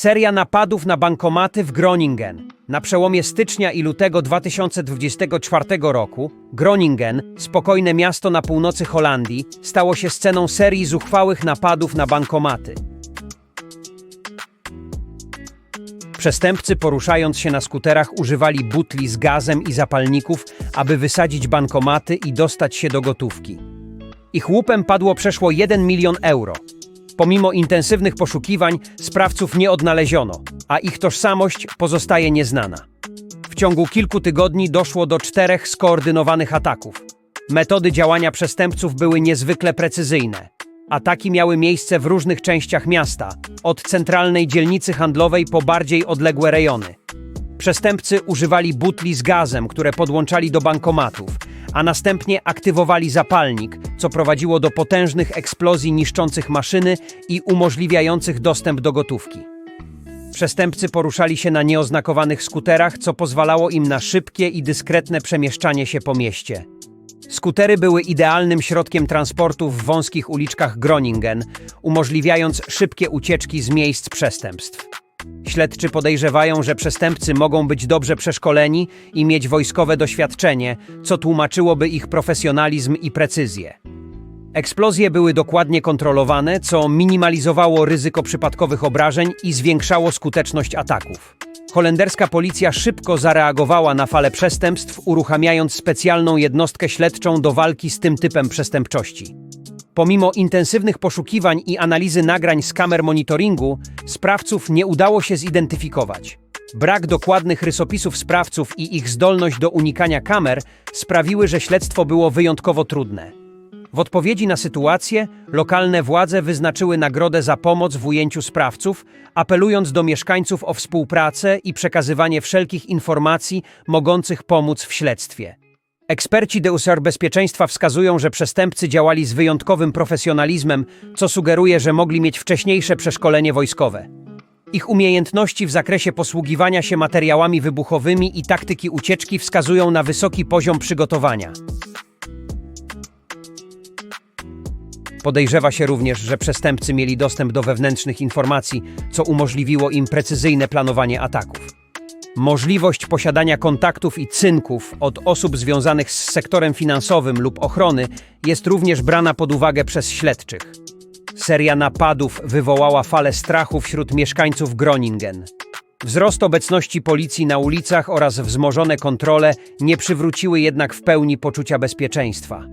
Seria napadów na bankomaty w Groningen. Na przełomie stycznia i lutego 2024 roku Groningen, spokojne miasto na północy Holandii, stało się sceną serii zuchwałych napadów na bankomaty. Przestępcy poruszając się na skuterach używali butli z gazem i zapalników, aby wysadzić bankomaty i dostać się do gotówki. Ich łupem padło przeszło 1 milion euro. Pomimo intensywnych poszukiwań sprawców nie odnaleziono, a ich tożsamość pozostaje nieznana. W ciągu kilku tygodni doszło do czterech skoordynowanych ataków. Metody działania przestępców były niezwykle precyzyjne. Ataki miały miejsce w różnych częściach miasta, od centralnej dzielnicy handlowej po bardziej odległe rejony. Przestępcy używali butli z gazem, które podłączali do bankomatów, a następnie aktywowali zapalnik, co prowadziło do potężnych eksplozji niszczących maszyny i umożliwiających dostęp do gotówki. Przestępcy poruszali się na nieoznakowanych skuterach, co pozwalało im na szybkie i dyskretne przemieszczanie się po mieście. Skutery były idealnym środkiem transportu w wąskich uliczkach Groningen, umożliwiając szybkie ucieczki z miejsc przestępstw. Śledczy podejrzewają, że przestępcy mogą być dobrze przeszkoleni i mieć wojskowe doświadczenie, co tłumaczyłoby ich profesjonalizm i precyzję. Eksplozje były dokładnie kontrolowane, co minimalizowało ryzyko przypadkowych obrażeń i zwiększało skuteczność ataków. Holenderska policja szybko zareagowała na falę przestępstw, uruchamiając specjalną jednostkę śledczą do walki z tym typem przestępczości. Pomimo intensywnych poszukiwań i analizy nagrań z kamer monitoringu, sprawców nie udało się zidentyfikować. Brak dokładnych rysopisów sprawców i ich zdolność do unikania kamer sprawiły, że śledztwo było wyjątkowo trudne. W odpowiedzi na sytuację, lokalne władze wyznaczyły nagrodę za pomoc w ujęciu sprawców, apelując do mieszkańców o współpracę i przekazywanie wszelkich informacji mogących pomóc w śledztwie. Eksperci DUSR bezpieczeństwa wskazują, że przestępcy działali z wyjątkowym profesjonalizmem, co sugeruje, że mogli mieć wcześniejsze przeszkolenie wojskowe. Ich umiejętności w zakresie posługiwania się materiałami wybuchowymi i taktyki ucieczki wskazują na wysoki poziom przygotowania. Podejrzewa się również, że przestępcy mieli dostęp do wewnętrznych informacji, co umożliwiło im precyzyjne planowanie ataków. Możliwość posiadania kontaktów i cynków od osób związanych z sektorem finansowym lub ochrony jest również brana pod uwagę przez śledczych. Seria napadów wywołała falę strachu wśród mieszkańców Groningen. Wzrost obecności policji na ulicach oraz wzmożone kontrole nie przywróciły jednak w pełni poczucia bezpieczeństwa.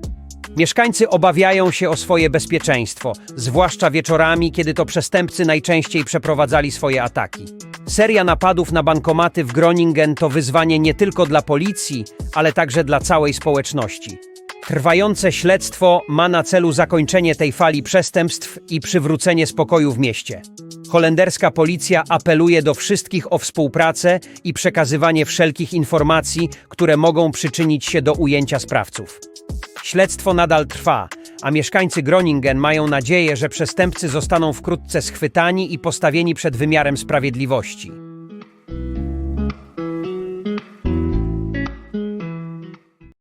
Mieszkańcy obawiają się o swoje bezpieczeństwo, zwłaszcza wieczorami, kiedy to przestępcy najczęściej przeprowadzali swoje ataki. Seria napadów na bankomaty w Groningen to wyzwanie nie tylko dla policji, ale także dla całej społeczności. Trwające śledztwo ma na celu zakończenie tej fali przestępstw i przywrócenie spokoju w mieście. Holenderska policja apeluje do wszystkich o współpracę i przekazywanie wszelkich informacji, które mogą przyczynić się do ujęcia sprawców. Śledztwo nadal trwa, a mieszkańcy Groningen mają nadzieję, że przestępcy zostaną wkrótce schwytani i postawieni przed wymiarem sprawiedliwości.